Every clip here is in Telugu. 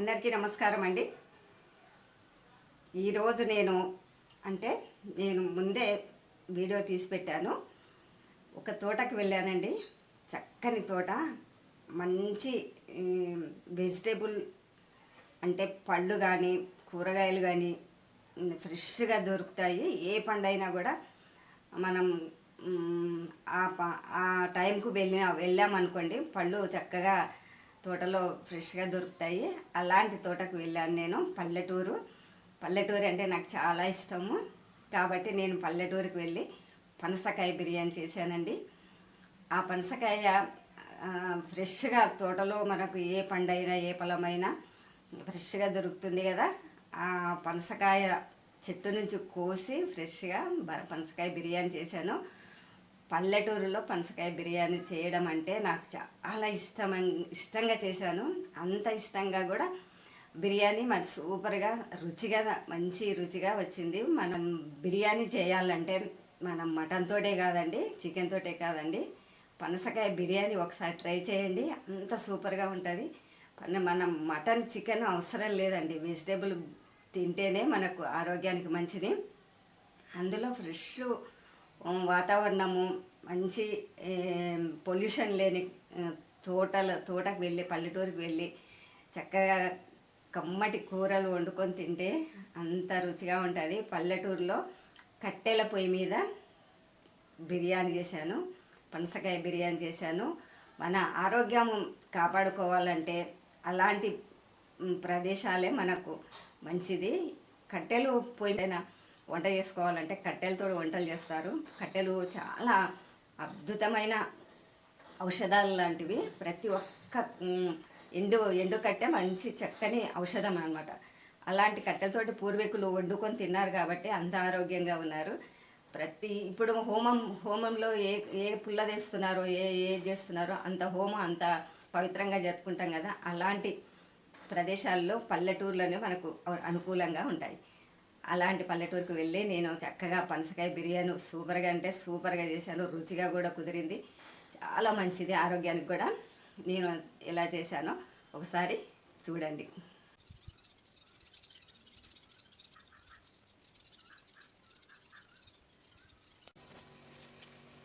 అందరికీ నమస్కారం అండి. ఈరోజు నేను అంటే నేను ముందే వీడియో తీసి పెట్టాను. ఒక తోటకి వెళ్ళానండి. చక్కని తోట మంచి వెజిటేబుల్ అంటే పళ్ళు కానీ కూరగాయలు కానీ ఫ్రెష్గా దొరుకుతాయి. ఏ పండైనా కూడా మనం ఆ ప- ఆ టైంకు వెళ్ళిన వెళ్ళామనుకోండి పళ్ళు చక్కగా తోటలో ఫ్రెష్గా దొరుకుతాయి. అలాంటి తోటకు వెళ్ళాను నేను పల్లెటూరు. పల్లెటూరు అంటే నాకు చాలా ఇష్టము. కాబట్టి నేను పల్లెటూరుకి వెళ్ళి పనసకాయ బిర్యానీ చేశానండి. ఆ పనసకాయ ఫ్రెష్గా తోటలో మనకు ఏ పండైనా ఏ పొలమైనా ఫ్రెష్గా దొరుకుతుంది కదా. ఆ పనసకాయ చెట్టు నుంచి కోసి ఫ్రెష్గా బ- పనసకాయ బిర్యానీ చేశాను. పల్లెటూరులో పనసకాయ బిర్యానీ చేయడం అంటే నాకు చాలా ఇష్టం ఇష్టంగా చేశాను. అంత ఇష్టంగా కూడా బిర్యానీ మరి సూపర్గా రుచిగా మంచి రుచిగా వచ్చింది. మనం బిర్యానీ చేయాలంటే మనం మటన్తోటే కాదండి చికెన్ తోటే కాదండి. పనసకాయ బిర్యానీ ఒకసారి ట్రై చేయండి అంత సూపర్గా ఉంటుంది. మనం మటన్ చికెన్ అవసరం లేదండి. వెజిటేబుల్ తింటేనే మనకు ఆరోగ్యానికి మంచిది. అందులో ఫ్రెష్ వాతావరణము మంచి పొల్యూషన్ లేని తోటల తోటకు వెళ్ళి పల్లెటూరుకి వెళ్ళి చక్కగా కమ్మటి కూరలు వండుకొని తింటే అంత రుచిగా ఉంటుంది. పల్లెటూరులో కట్టెల పొయ్యి మీద బిర్యానీ చేశాను. పనసకాయ బిర్యానీ చేశాను. మన ఆరోగ్యం కాపాడుకోవాలంటే అలాంటి ప్రదేశాలే మనకు మంచిది. కట్టెలు పొయ్యి పైన వంట చేసుకోవాలంటే కట్టెలతో వంటలు చేస్తారు. కట్టెలు చాలా అద్భుతమైన ఔషధాలు లాంటివి. ప్రతి ఒక్క ఎండు ఎండు కట్టె మంచి చక్కని ఔషధం అన్నమాట. అలాంటి కట్టెలతోటి పూర్వీకులు వండుకొని తిన్నారు కాబట్టి అంత ఆరోగ్యంగా ఉన్నారు. ప్రతి ఇప్పుడు హోమం హోమంలో ఏ ఏ పుల్ల తెస్తున్నారో ఏ ఏ చేస్తున్నారో అంత హోమం అంత పవిత్రంగా జరుపుకుంటాం కదా. అలాంటి ప్రదేశాల్లో పల్లెటూర్లోనే మనకు అనుకూలంగా ఉంటాయి. అలాంటి పల్లెటూరుకు వెళ్ళి నేను చక్కగా పనసకాయ బిర్యానీ సూపర్గా అంటే సూపర్గా చేశాను. రుచిగా కూడా కుదిరింది. చాలా మంచిది ఆరోగ్యానికి కూడా. నేను ఎలా చేశానో. ఒకసారి చూడండి.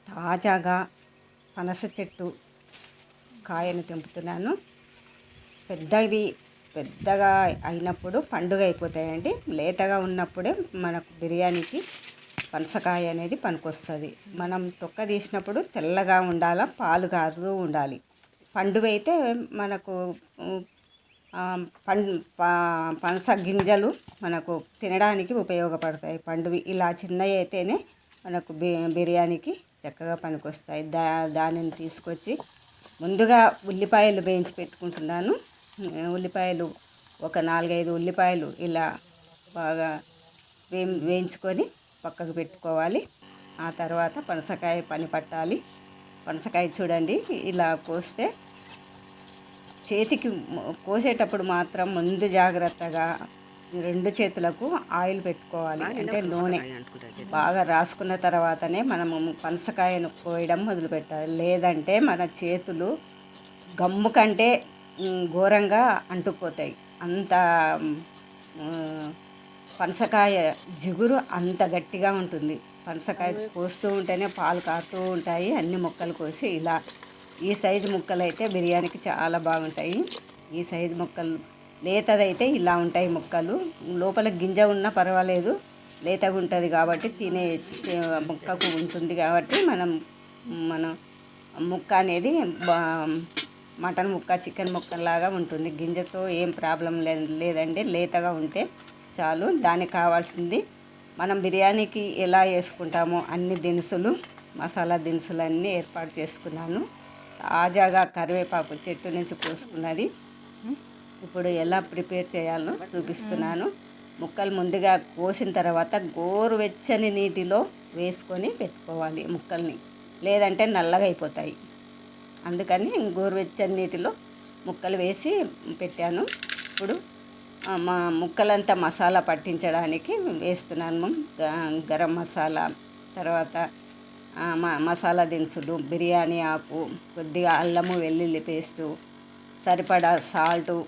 తాజాగా పనస చెట్టు కాయను తెంపుతున్నాను. పెద్దవి పెద్దగా అయినప్పుడు పండుగ అయిపోతాయండి. లేతగా ఉన్నప్పుడే మనకు బిర్యానీకి పనసకాయ అనేది పనికొస్తుంది. మనం తొక్క తీసినప్పుడు తెల్లగా ఉండాలా పాలు కారుతూ ఉండాలి. పండుగ అయితే మనకు ఉమ్, పనస గింజలు మనకు తినడానికి ఉపయోగపడతాయి. పండువి ఇలా చిన్నవి అయితేనే మనకు బి బిర్యానీకి చక్కగా పనికొస్తాయి. దా దానిని తీసుకొచ్చి ముందుగా ఉల్లిపాయలు వేయించి పెట్టుకుంటున్నాను. ఉల్లిపాయలు ఒక నాలుగైదు ఉల్లిపాయలు ఇలా బాగా వే వేయించుకొని పక్కకు పెట్టుకోవాలి. ఆ తర్వాత పనసకాయ పని పట్టాలి. పనసకాయ చూడండి ఇలా కోస్తే చేతికి కోసేటప్పుడు మాత్రం ముందు జాగ్రత్తగా రెండు చేతులకు ఆయిల్ పెట్టుకోవాలి. అంటే నూనె బాగా రాసుకున్న తర్వాతనే మనము పనసకాయను కోయడం మొదలు పెట్టాలి లేదంటే మన చేతులు గమ్ము కంటే ఘోరంగా అంటుకుపోతాయి. అంత పనసకాయ జిగురు అంత గట్టిగా ఉంటుంది. పనసకాయ కోస్తూ ఉంటేనే పాలు కారుతూ ఉంటాయి. అన్ని ముక్కలు కోసి ఇలా ఈ సైజు ముక్కలు అయితే బిర్యానీకి చాలా బాగుంటాయి. ఈ సైజు ముక్కలు లేతదైతే ఇలా ఉంటాయి ముక్కలు. లోపల గింజ ఉన్నా పర్వాలేదు. లేతగా ఉంటుంది కాబట్టి తినే ముక్కకు ఉంటుంది కాబట్టి మనం మనం ముక్క అనేది బా మటన్ ముక్క చికెన్ ముక్కలాగా ఉంటుంది. గింజతో ఏం ప్రాబ్లం లే లేదండి. లేతగా ఉంటే చాలు. దానికి కావాల్సింది మనం బిర్యానీకి ఎలా వేసుకుంటామో అన్ని దినుసులు మసాలా దినుసులు అన్నీ ఏర్పాటు చేసుకున్నాను. తాజాగా కరివేపాకు చెట్టు నుంచి కోసుకున్నది. ఇప్పుడు ఎలా ప్రిపేర్ చేయాలో చూపిస్తున్నాను. ముక్కలు ముందుగా కోసిన తర్వాత గోరువెచ్చని నీటిలో వేసుకొని పెట్టుకోవాలి ముక్కల్ని. లేదంటే నల్లగా అయిపోతాయి. అందుకని గోరువెచ్చని నీటిలో ముక్కలు వేసి పెట్టాను. ఇప్పుడు మా ముక్కలంతా మసాలా పట్టించడానికి వేస్తున్నాను గరం మసాలా తర్వాత మ- మసాలా దినుసులు బిర్యానీ ఆకు కొద్దిగా అల్లము వెల్లుల్లి పేస్టు సరిపడా సాల్టు.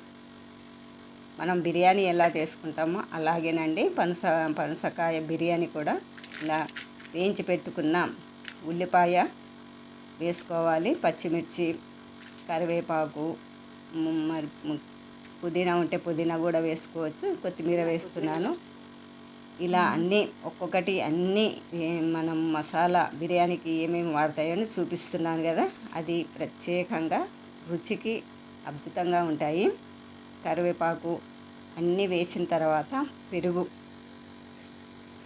మనం బిర్యానీ ఎలా చేసుకుంటామో అలాగేనండి. పనస పనసకాయ బిర్యానీ కూడా ఇలా వేయించి పెట్టుకున్న. ఉల్లిపాయ వేసుకోవాలి. పచ్చిమిర్చి కరివేపాకు మరి పుదీనా ఉంటే పుదీనా కూడా వేసుకోవచ్చు. కొత్తిమీర వేస్తున్నాను. ఇలా అన్నీ ఒక్కొక్కటి అన్నీ మనం మసాలా బిర్యానీకి ఏమేమి వాడతాయో అని చూపిస్తున్నాను కదా. అది ప్రత్యేకంగా రుచికి అద్భుతంగా ఉంటాయి. కరివేపాకు అన్నీ వేసిన తర్వాత పెరుగు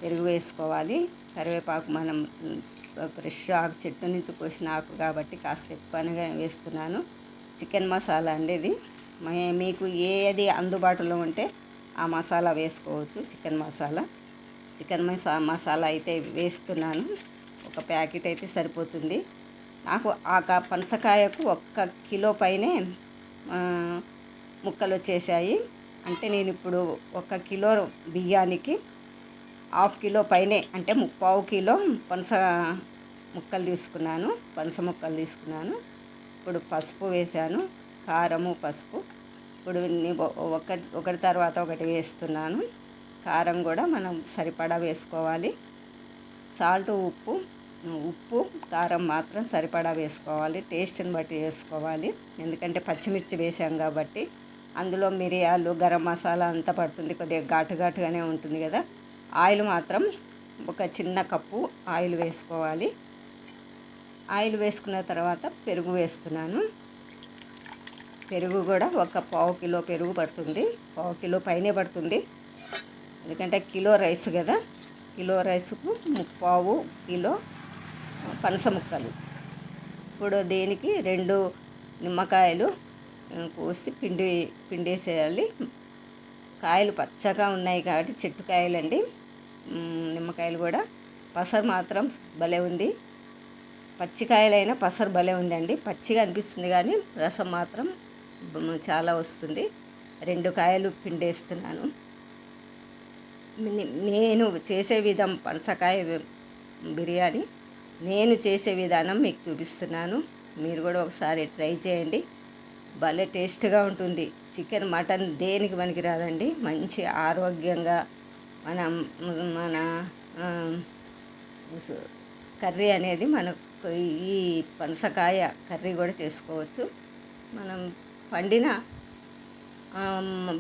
పెరుగు వేసుకోవాలి. కరివేపాకు మనం ఫ్రెష్ ఆకు చెట్టు నుంచి కోసిన ఆకు కాబట్టి కాస్త ఎక్కువగా వేస్తున్నాను. చికెన్ మసాలా అండి ఇది. మే- మీకు ఏది అందుబాటులో ఉంటే ఆ మసాలా వేసుకోవచ్చు చికెన్ మసాలా చికెన్ మసా మసాలా అయితే వేస్తున్నాను. ఒక ప్యాకెట్ అయితే సరిపోతుంది. నాకు ఆ పనసకాయకు ఒక్క కిలో పైనే ముక్కలు వచ్చేసాయి. అంటే నేను ఇప్పుడు ఒక కిలో బియ్యానికి హాఫ్ కిలో పైనే అంటే ముప్పావు కిలో పనస ముక్కలు తీసుకున్నాను. పనస ముక్కలు తీసుకున్నాను. ఇప్పుడు పసుపు వేసాను కారము పసుపు. ఇప్పుడు ఒకటి ఒకటి తర్వాత ఒకటి వేస్తున్నాను. కారం కూడా మనం సరిపడా వేసుకోవాలి. సాల్ట్ ఉప్పు ఉప్పు కారం మాత్రం సరిపడా వేసుకోవాలి. టేస్ట్ని బట్టి వేసుకోవాలి. ఎందుకంటే పచ్చిమిర్చి వేసాం కాబట్టి అందులో మిరియాలు గరం మసాలా అంతా పడుతుంది. కొద్దిగా ఘాటు ఘాటుగానే ఉంటుంది కదా. ఆయిల్ మాత్రం ఒక చిన్న కప్పు ఆయిల్ వేసుకోవాలి. ఆయిల్ వేసుకున్న తర్వాత పెరుగు వేస్తున్నాను. పెరుగు కూడా ఒక పావు కిలో పెరుగు పడుతుంది. పావు కిలో పైనే పడుతుంది. ఎందుకంటే కిలో రైస్ కదా. కిలో రైస్కు ముప్పావు కిలో పనస ముక్కలు. ఇప్పుడు దీనికి రెండు నిమ్మకాయలు కోసి పిండి పిండేసేయాలి. కాయలు పచ్చగా ఉన్నాయి కాబట్టి చెట్టు కాయలండి నిమ్మకాయలు కూడా. పసరు మాత్రం భలే ఉంది. పచ్చికాయలైనా పసరు భలే ఉందండి. పచ్చిగా అనిపిస్తుంది కానీ రసం మాత్రం చాలా వస్తుంది. రెండు కాయలు పిండేస్తున్నాను. నేను చేసే విధం పనసకాయ బిర్యానీ. నేను చేసే విధానం మీకు చూపిస్తున్నాను. మీరు కూడా ఒకసారి ట్రై చేయండి. భలే టేస్ట్గా ఉంటుంది. చికెన్ మటన్ దేనికి పనికి రాదండి మంచి ఆరోగ్యంగా మన మన కర్రీ అనేది మనకు ఈ పనసకాయ కర్రీ కూడా చేసుకోవచ్చు. మనం పండిన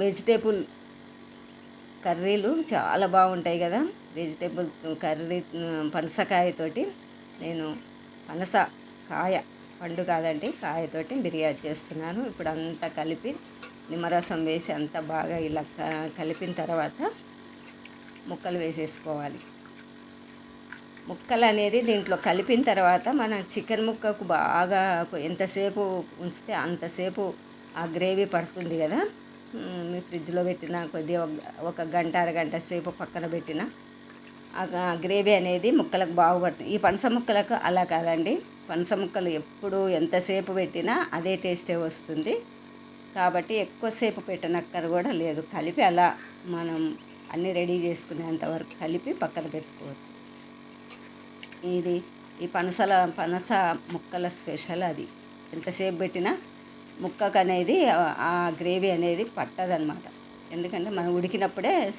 వెజిటేబుల్ కర్రీలు చాలా బాగుంటాయి కదా. వెజిటేబుల్ కర్రీ పనసకాయతోటి నేను పనస కాయ పండు కాదండి కాయతోటి బిర్యానీ చేస్తున్నాను. ఇప్పుడు అంతా కలిపి నిమ్మరసం వేసి అంతా బాగా ఇలా కలిపిన తర్వాత ముక్కలు వేసేసుకోవాలి. ముక్కలు అనేది దీంట్లో కలిపిన తర్వాత మనం చికెన్ ముక్కకు బాగా ఎంతసేపు ఉంచితే అంతసేపు ఆ గ్రేవీ పడుతుంది కదా. మీ ఫ్రిడ్జ్లో పెట్టిన కొద్దిగా ఒక- గంట అరగంట సేపు పక్కన పెట్టిన ఆ గ్రేవీ అనేది ముక్కలకు బాగుపడుతుంది. ఈ పనస ముక్కలకు అలా కాదండి. పనస ముక్కలు ఎప్పుడు ఎంతసేపు పెట్టినా అదే టేస్టే వస్తుంది. కాబట్టి ఎక్కువసేపు పెట్టనక్కర కూడా లేదు. కలిపి అలా మనం అన్నీ రెడీ చేసుకునేంత వరకు కలిపి పక్కన పెట్టుకోవచ్చు. ఇది ఈ పనసల పనస ముక్కల స్పెషల్ అది. ఎంతసేపు పెట్టినా ముక్కకు అనేది ఆ- గ్రేవీ అనేది పట్టదనమాట ఎందుకంటే మనం ఉడికినప్పుడే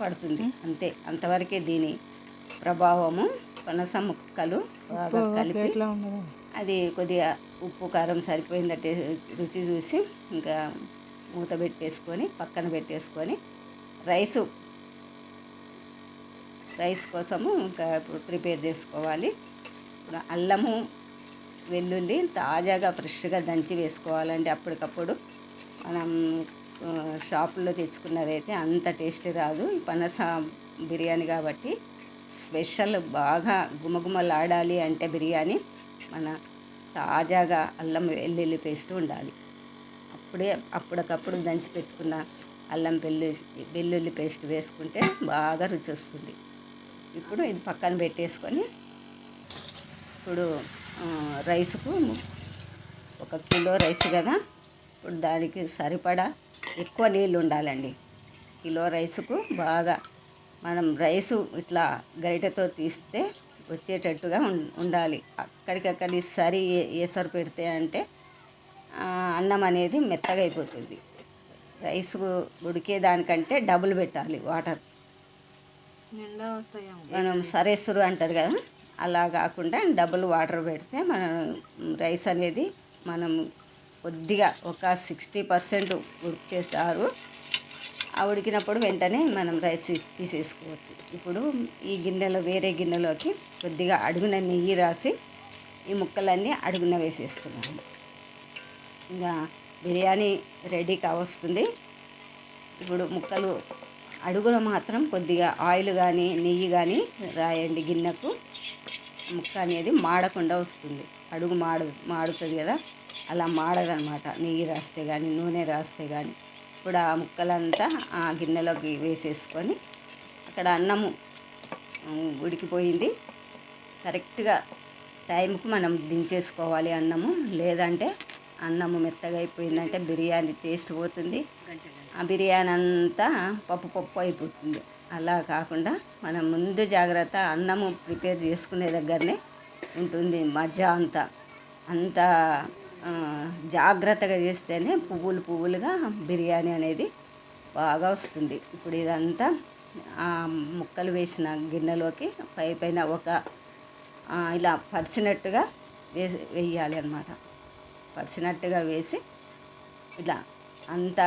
పడుతుంది. అంతే. అంతవరకే దీని ప్రభావము పనస ముక్కలు బాగా కలిపి అది కొద్దిగా ఉప్పు కారం సరిపోయిందంటే రుచి చూసి ఇంకా మూత పెట్టేసుకొని పక్కన పెట్టేసుకొని రైసు రైస్ కోసము ఇంకా ప్రిపేర్ చేసుకోవాలి. ఇప్పుడు అల్లము వెల్లుల్లి తాజాగా ఫ్రెష్గా దంచి వేసుకోవాలండి అప్పటికప్పుడు. మనం షాపుల్లో తెచ్చుకున్నదైతే అంత టేస్ట్ రాదు. ఈ పనస బిర్యానీ కాబట్టి స్పెషల్ బాగా గుమగుమలాడాలి అంటే బిర్యానీ మన తాజాగా అల్లం వెల్లుల్లి పేస్ట్ ఉండాలి. అప్పుడే అప్పటికప్పుడు దంచి పెట్టుకున్న అల్లం వెల్లు వెల్లుల్లి పేస్ట్ వేసుకుంటే బాగా రుచి వస్తుంది. ఇప్పుడు ఇది పక్కన పెట్టేసుకొని ఇప్పుడు రైస్కు ఒక కిలో రైస్ కదా. ఇప్పుడు దానికి సరిపడా ఎక్కువ నీళ్ళు ఉండాలండి. కిలో రైస్కు బాగా మనం రైసు ఇట్లా గరిటెతో తీస్తే వచ్చేటట్టుగా ఉండాలి. అక్కడికక్కడి సరి ఏ- ఏసరు పెడితే అంటే అన్నం అనేది మెత్తగా అయిపోతుంది. రైస్ ఉడికేదానికంటే డబుల్ పెట్టాలి వాటర్. మనం సరేసురు అంటారు కదా? అలా కాకుండా డబుల్ వాటర్ పెడితే మనం రైస్ అనేది మనం కొద్దిగా ఒక సిక్స్టీ పర్సెంట్ ఉడికేస్తారు ఆ ఉడికినప్పుడు వెంటనే మనం రైస్ తీసేసుకోవచ్చు. ఇప్పుడు ఈ గిన్నెలో వేరే గిన్నెలోకి కొద్దిగా అడుగున నెయ్యి రాసి ఈ ముక్కలన్నీ అడుగున వేసేస్తున్నాము. ఇంకా బిర్యానీ రెడీ కావస్తుంది ఇప్పుడు ముక్కలు అడుగున మాత్రం కొద్దిగా ఆయిల్ కానీ నెయ్యి కానీ రాయండి గిన్నెకు. ముక్క అనేది మాడకుండా వస్తుంది. అడుగు మాడు మాడుతుంది కదా. అలా మాడదనమాట నెయ్యి రాస్తే కానీ నూనె రాస్తే కానీ ఇప్పుడు ఆ ముక్కలంతా ఆ గిన్నెలోకి వేసేసుకొని అక్కడ అన్నము ఉడికిపోయింది. కరెక్ట్గా టైంకి మనం దించేసుకోవాలి అన్నము. లేదంటే అన్నము మెత్తగా అయిపోయిందంటే బిర్యానీ టేస్ట్ పోతుంది. బిర్యానీ అంతా పప్పు పప్పు అయిపోతుంది. అలా కాకుండా మనం ముందు జాగ్రత్త అన్నము ప్రిపేర్ చేసుకునే దగ్గరనే ఉంటుంది మధ్య అంతా. అంత జాగ్రత్తగా చేస్తేనే పువ్వులు పువ్వులుగా బిర్యానీ అనేది బాగా వస్తుంది. ఇప్పుడు ఇదంతా ఆ ముక్కలు వేసిన గిన్నెలోకి పై పైన ఒక ఇలా పరిచినట్టుగా వేసి వేయాలి అనమాట పరిచినట్టుగా వేసి ఇలా అంత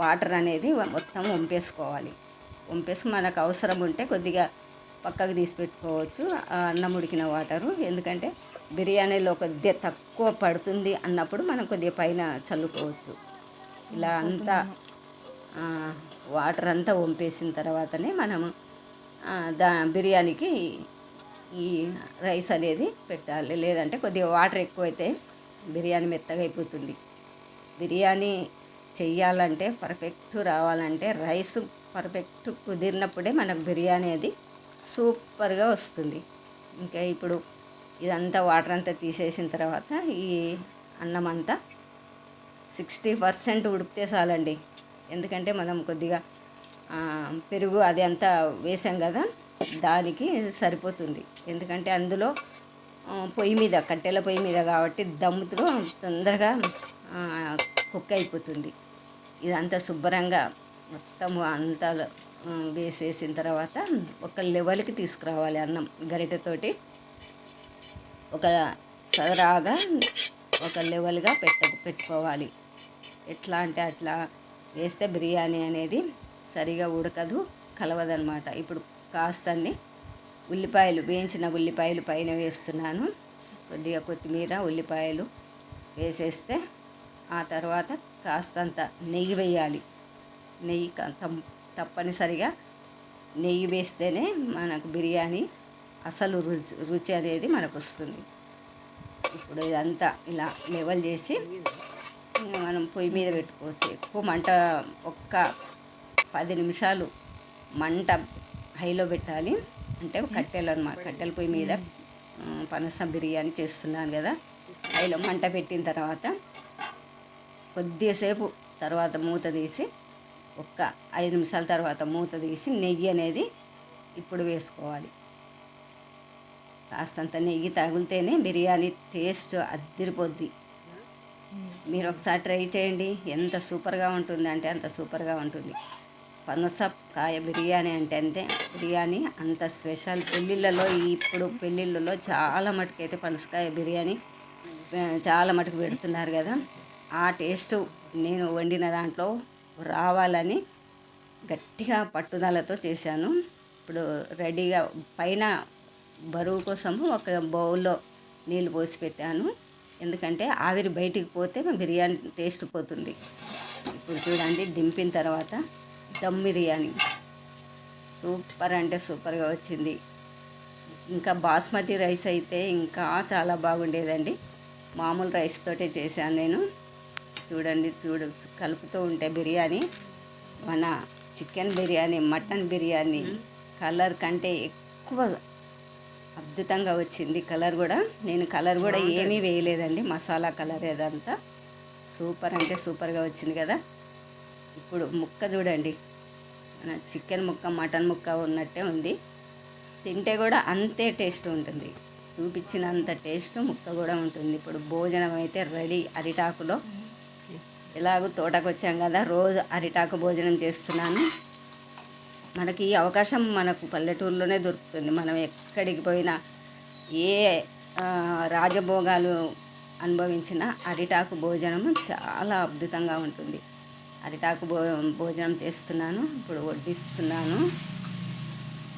వాటర్ అనేది మొత్తం వంపేసుకోవాలి. వంపేసి మనకు అవసరం ఉంటే కొద్దిగా పక్కకు తీసి పెట్టుకోవచ్చు అన్నం ఉడికిన వాటరు. ఎందుకంటే బిర్యానీలో కొద్దిగా తక్కువ పడుతుంది అన్నప్పుడు మనం కొద్దిగా పైన చల్లుకోవచ్చు. ఇలా అంతా వాటర్ అంతా వంపేసిన తర్వాతనే మనము దా బిర్యానీకి ఈ రైస్ అనేది పెట్టాలి. లేదంటే కొద్దిగా వాటర్ ఎక్కువైతే బిర్యానీ మెత్తగా అయిపోతుంది. బిర్యానీ చెయ్యాలంటే పర్ఫెక్ట్ రావాలంటే రైస్ పర్ఫెక్ట్ కుదిరినప్పుడే మనకు బిర్యానీ అది సూపర్గా వస్తుంది. ఇంకా ఇప్పుడు ఇదంతా వాటర్ అంతా తీసేసిన తర్వాత ఈ అన్నం అంతా సిక్స్టీ పర్సెంట్ ఉడికితే చాలండి. ఎందుకంటే మనం కొద్దిగా పెరుగు అది అంతా వేసాం కదా దానికి సరిపోతుంది. ఎందుకంటే అందులో పొయ్యి మీద కట్టెల పొయ్యి మీద కాబట్టి దమ్ముతో తొందరగా కుక్ అయిపోతుంది. ఇదంతా శుభ్రంగా మొత్తం అంతా వేసేసిన తర్వాత ఒక లెవెల్కి తీసుకురావాలి అన్నం గరిటెతోటి. ఒక సదరాగా ఒక లెవెల్గా పెట్ట పెట్టుకోవాలి. ఎట్లా అంటే అట్లా వేస్తే బిర్యానీ అనేది సరిగా ఉడకదు కలవదనమాట ఇప్పుడు కాస్తన్ని ఉల్లిపాయలు వేయించిన ఉల్లిపాయలు పైన వేస్తున్నాను. కొద్దిగా కొత్తిమీర ఉల్లిపాయలు వేసేస్తే ఆ తర్వాత కాస్తంత నెయ్యి వేయాలి. నెయ్యి క- తం- తప్పనిసరిగా నెయ్యి వేస్తేనే మనకు బిర్యానీ అసలు రుచి రుచి అనేది మనకు వస్తుంది. ఇప్పుడు ఇదంతా ఇలా లెవెల్ చేసి మనం పొయ్యి మీద పెట్టుకోవచ్చు. ఎక్కువ మంట ఒక్క పది నిమిషాలు మంట హైలో పెట్టాలి. అంటే కట్టెలు అనమాట కట్టెల పొయ్యి మీద పనస బిర్యానీ చేస్తున్నాను కదా. హైలో మంట పెట్టిన తర్వాత కొద్దిసేపు తర్వాత మూత తీసి ఒక్క ఐదు నిమిషాల తర్వాత మూత తీసి నెయ్యి అనేది ఇప్పుడు వేసుకోవాలి. కాస్తంత నెయ్యి తగిలితేనే బిర్యానీ టేస్ట్ అద్దరిపోద్ది మీరు ఒకసారి ట్రై చేయండి. ఎంత సూపర్గా ఉంటుంది అంటే అంత సూపర్గా ఉంటుంది. పనస కాయ బిర్యానీ అంటే అంతే. బిర్యానీ అంత స్పెషల్. పెళ్ళిళ్ళలో ఇప్పుడు పెళ్ళిళ్ళలో చాలా మటుకైతే పనసకాయ బిర్యానీ చాలా మటుకు పెడుతున్నారు కదా. ఆ టేస్ట్ నేను వండిన దాంట్లో రావాలని గట్టిగా పట్టుదలతో చేశాను. ఇప్పుడు రెడీగా పైన బరువు కోసము ఒక బౌల్లో నీళ్ళు పోసి పెట్టాను. ఎందుకంటే ఆవిరి బయటికి పోతే బిర్యానీ టేస్ట్ పోతుంది. ఇప్పుడు చూడండి దింపిన తర్వాత దమ్ బిర్యానీ. సూపర్ అంటే సూపర్గా వచ్చింది. ఇంకా బాస్మతి రైస్ అయితే ఇంకా చాలా బాగుండేదండి. మామూలు రైస్ తోటే చేశాను నేను. చూడండి చూడు కలుపుతూ ఉంటే బిర్యానీ. మన chicken biryani mutton biryani colour కంటే ఎక్కువ అద్భుతంగా వచ్చింది కలర్ కూడా. నేను కలర్ కూడా ఏమీ వేయలేదండి మసాలా కలర్ ఏదంతా సూపర్ అంటే సూపర్గా వచ్చింది కదా. ఇప్పుడు ముక్క చూడండి. మన చికెన్ ముక్క మటన్ ముక్క ఉన్నట్టే ఉంది. తింటే కూడా అంతే టేస్ట్ ఉంటుంది. చూపించినంత టేస్ట్ ముక్క కూడా ఉంటుంది. ఇప్పుడు భోజనం అయితే రెడీ అరిటాకులో. ఎలాగో తోటకు వచ్చాం కదా రోజు అరిటాకు భోజనం చేస్తున్నాను. మనకి ఈ అవకాశం మనకు పల్లెటూరులోనే దొరుకుతుంది. మనం ఎక్కడికి పోయినా ఏ రాజభోగాలు అనుభవించిన అరిటాకు భోజనము చాలా అద్భుతంగా ఉంటుంది. అరిటాకు భో భోజనం చేస్తున్నాను ఇప్పుడు వడ్డిస్తున్నాను.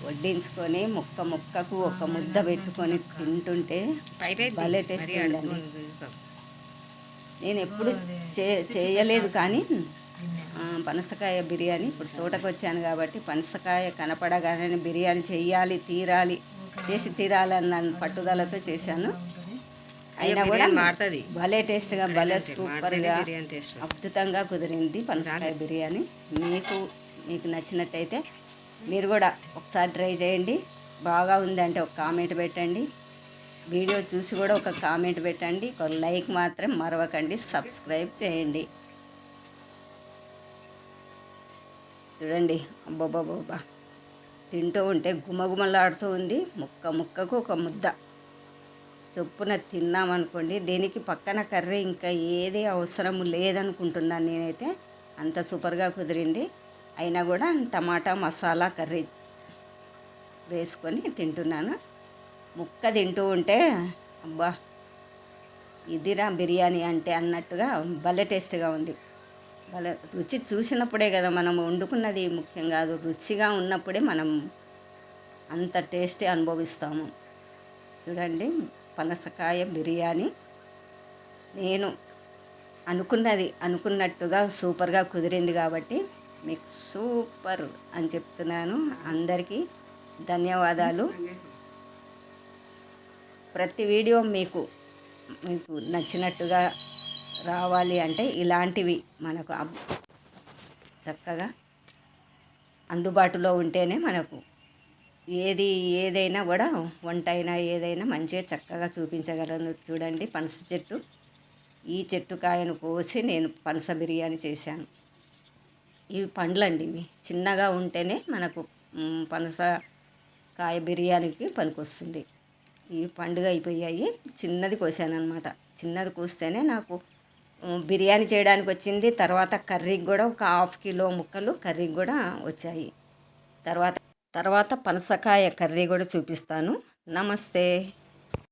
వడ్డించుకొని ముక్క ముక్కకు ఒక ముద్ద పెట్టుకొని తింటుంటే భలే టేస్ట్ ఉందండి. నేను ఎప్పుడు చే చేయలేదు కానీ పనసకాయ బిర్యానీ ఇప్పుడు తోటకు వచ్చాను కాబట్టి పనసకాయ కనపడగానే బిర్యానీ చెయ్యాలి తీరాలి చేసి తీరాలన్న పట్టుదలతో చేశాను. అయినా కూడా భలే టేస్ట్గా భలే సూపర్గా అద్భుతంగా కుదిరింది పనసకాయ బిర్యానీ. మీకు మీకు నచ్చినట్టయితే మీరు కూడా ఒకసారి ట్రై చేయండి. బాగా ఉందంటే ఒక కామెంట్ పెట్టండి. వీడియో చూసి కూడా ఒక కామెంట్ పెట్టండి. ఒక లైక్ మాత్రం మరవకండి. సబ్స్క్రైబ్ చేయండి. చూడండి. అబ్బబ్బబ్బా తింటూ ఉంటే గుమగుమలాడుతూ ఉంది. ముక్క ముక్కకు ఒక ముద్ద. చొప్పున తిన్నామనుకోండి దీనికి పక్కన కర్రీ ఇంకా ఏది అవసరం లేదనుకుంటున్నాను నేనైతే. అంత సూపర్గా కుదిరింది. అయినా కూడా టమాటా మసాలా కర్రీ వేసుకొని తింటున్నాను. ముక్క తింటూ ఉంటే అబ్బా ఇదిరా బిర్యానీ అంటే అన్నట్టుగా భలే టేస్ట్గా ఉంది. భలే రుచి చూసినప్పుడే కదా మనం వండుకున్నది ముఖ్యం కాదు. రుచిగా ఉన్నప్పుడే మనం అంత టేస్టీ అనుభవిస్తాము. చూడండి పనసకాయ బిర్యానీ. నేను అనుకున్నది అనుకున్నట్టుగా సూపర్గా కుదిరింది కాబట్టి మీకు సూపర్ అని చెప్తున్నాను. అందరికీ ధన్యవాదాలు. ప్రతి వీడియో మీకు మీకు నచ్చినట్టుగా రావాలి అంటే ఇలాంటివి మనకు చక్కగా అందుబాటులో ఉంటేనే మనకు ఏది ఏదైనా కూడా వంట అయినా ఏదైనా మంచిగా చక్కగా చూపించగలను. చూడండి పనస చెట్టు. ఈ చెట్టు కాయను కోసి నేను పనస బిర్యానీ చేశాను. ఇవి పండ్లండి ఇవి. చిన్నగా ఉంటేనే మనకు పనస కాయ బిర్యానీకి పనికొస్తుంది. ఈ పండుగ అయిపోయాయి. చిన్నది కోసాను అనమాట చిన్నది కోస్తేనే నాకు బిర్యానీ చేయడానికి వచ్చింది. తర్వాత కర్రీకి కూడా ఒక హాఫ్ కిలో ముక్కలు కర్రీకి కూడా వచ్చాయి. తర్వాత తర్వాత పనసకాయ కర్రీ కూడా చూపిస్తాను. నమస్తే.